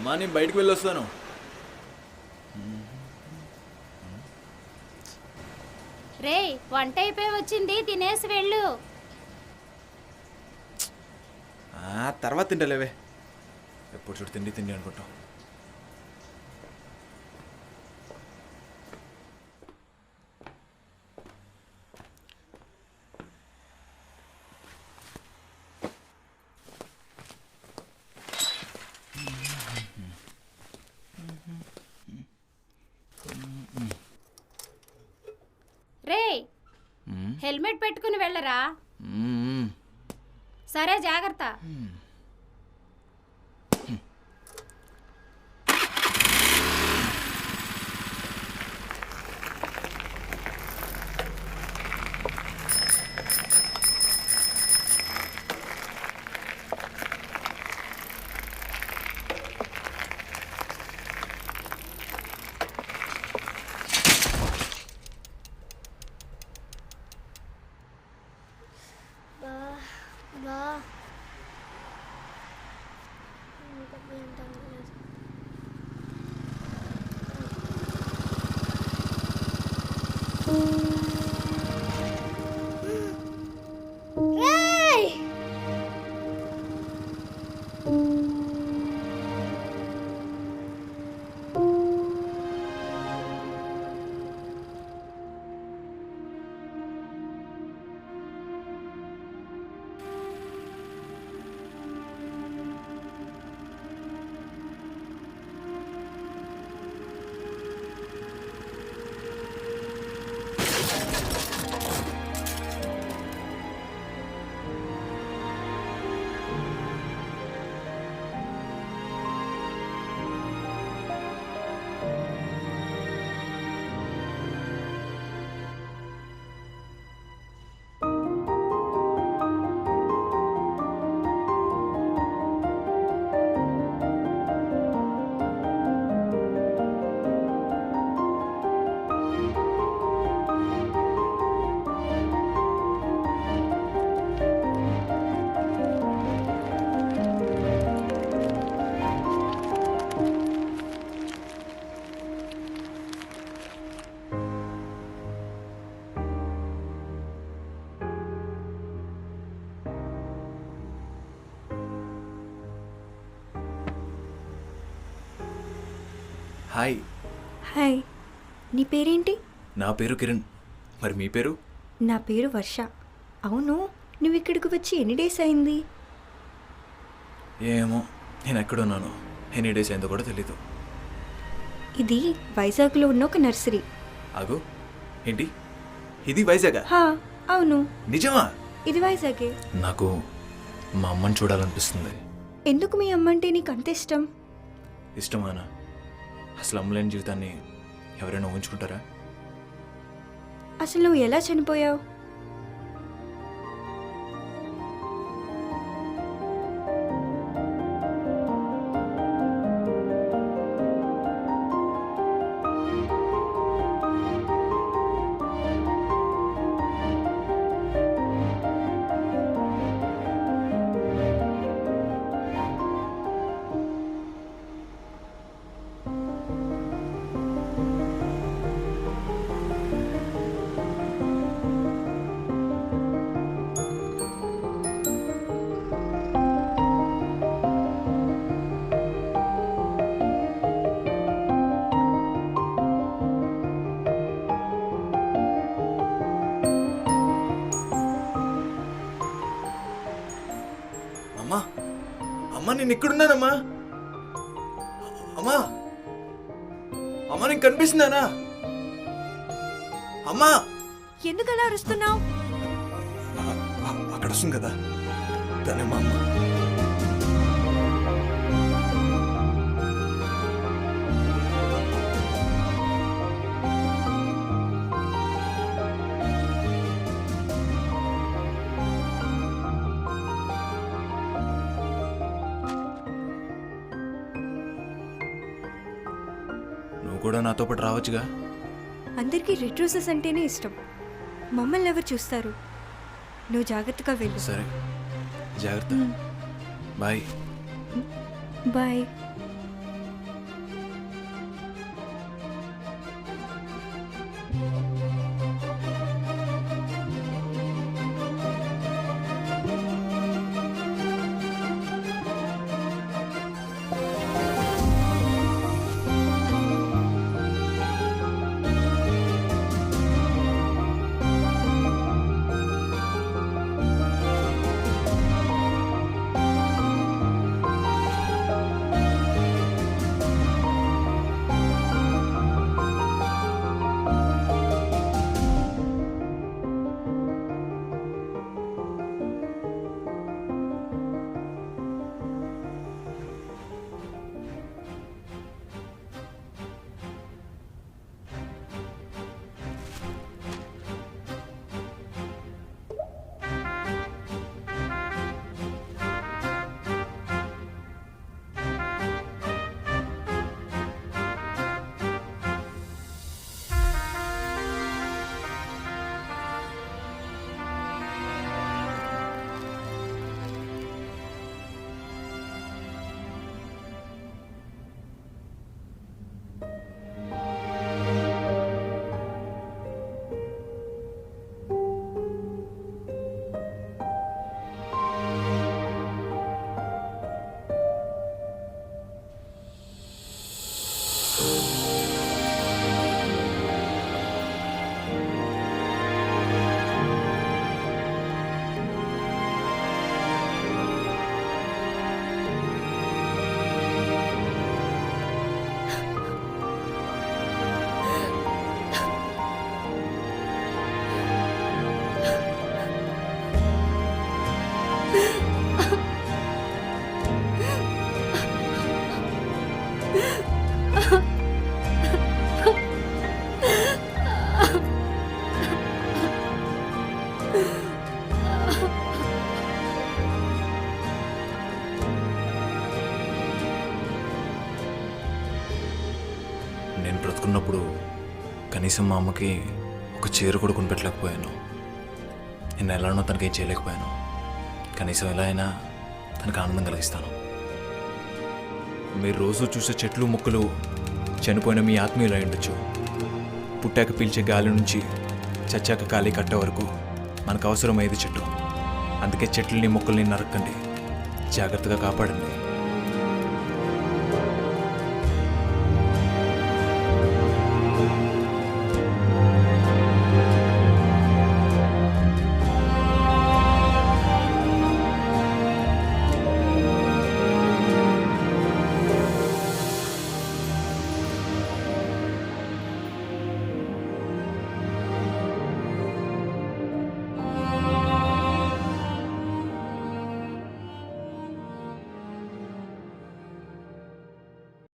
అమ్మా నేను బయటకు వెళ్ళొస్తాను. రే వంట అయిపోయి వచ్చింది తినేసి వెళ్ళు. ఆ, తర్వాత తింటలేవే. ఎప్పుడు చూడు తిండి తిండి అనుకుంటాం. రే హెల్మెట్ పెట్టుకుని వెళ్ళరా. సరే జాగ్రత్త. హాయ్. హాయ్. నీ పేరేంటి? నా పేరు కిరణ్. మరి మీ పేరు? నా పేరు వర్ష. అవును నువ్వు ఇక్కడికి వచ్చి ఎన్ని డేస్ అయింది? ఏమో నేను ఎక్కడున్నాను ఎన్ని డేస్ అయిందో కూడా తెలీదు. ఇది వైజాగ్లో ఉన్న ఒక నర్సరీ. ఆగు. ఏంటి? ఇది వైజాగ్? హా అవును. నిజమా? ఇది వైజాగే. నాకు మా అమ్మని చూడాలనిపిస్తుంది. ఎందుకు మీ అమ్మ అంటే నీకు అంత ఇష్టం? ఇష్టమానా అసలు లేని జీవితాన్ని ఎవరైనా ఊహించుకుంటారా? అసలు నువ్వు ఎలా చనిపోయావు? నేను ఇక్కడున్నానమ్మా. అమ్మా. అమ్మా నేను కనిపిస్తున్నానా? అమ్మా. ఎందుకు అలా అరుస్తున్నావు? అక్కడ వస్తుంది కదా. తనే మా అమ్మ. కూడా నాతో పాటు రావచ్చుగా? అందరికీ రెడ్ రోజెస్ అంటేనే ఇష్టం. మమ్మల్ని ఎవరు చూస్తారు? నువ్వు జాగ్రత్తగా వెళ్ళు. సరే. జాగ్రత్త. బాయ్. బాయ్. నేను బ్రతుకున్నప్పుడు కనీసం మా అమ్మకి ఒక చీర కూడా కొనిపెట్టలేకపోయాను నేను ఎలానో తనకి ఏం చేయలేకపోయాను. కనీసం ఎలా అయినా తనకు ఆనందం కలిగిస్తాను. మీరు రోజు చూసే చెట్లు మొక్కలు చనిపోయిన మీ ఆత్మీయులు ఉండొచ్చు. పుట్టాక పీల్చే గాలి నుంచి చచ్చాక గాలి కట్టే వరకు మనకు అవసరమయ్యేది చెట్టు. అందుకే చెట్లని మొక్కల్ని నరక్కండి. జాగ్రత్తగా కాపాడండి.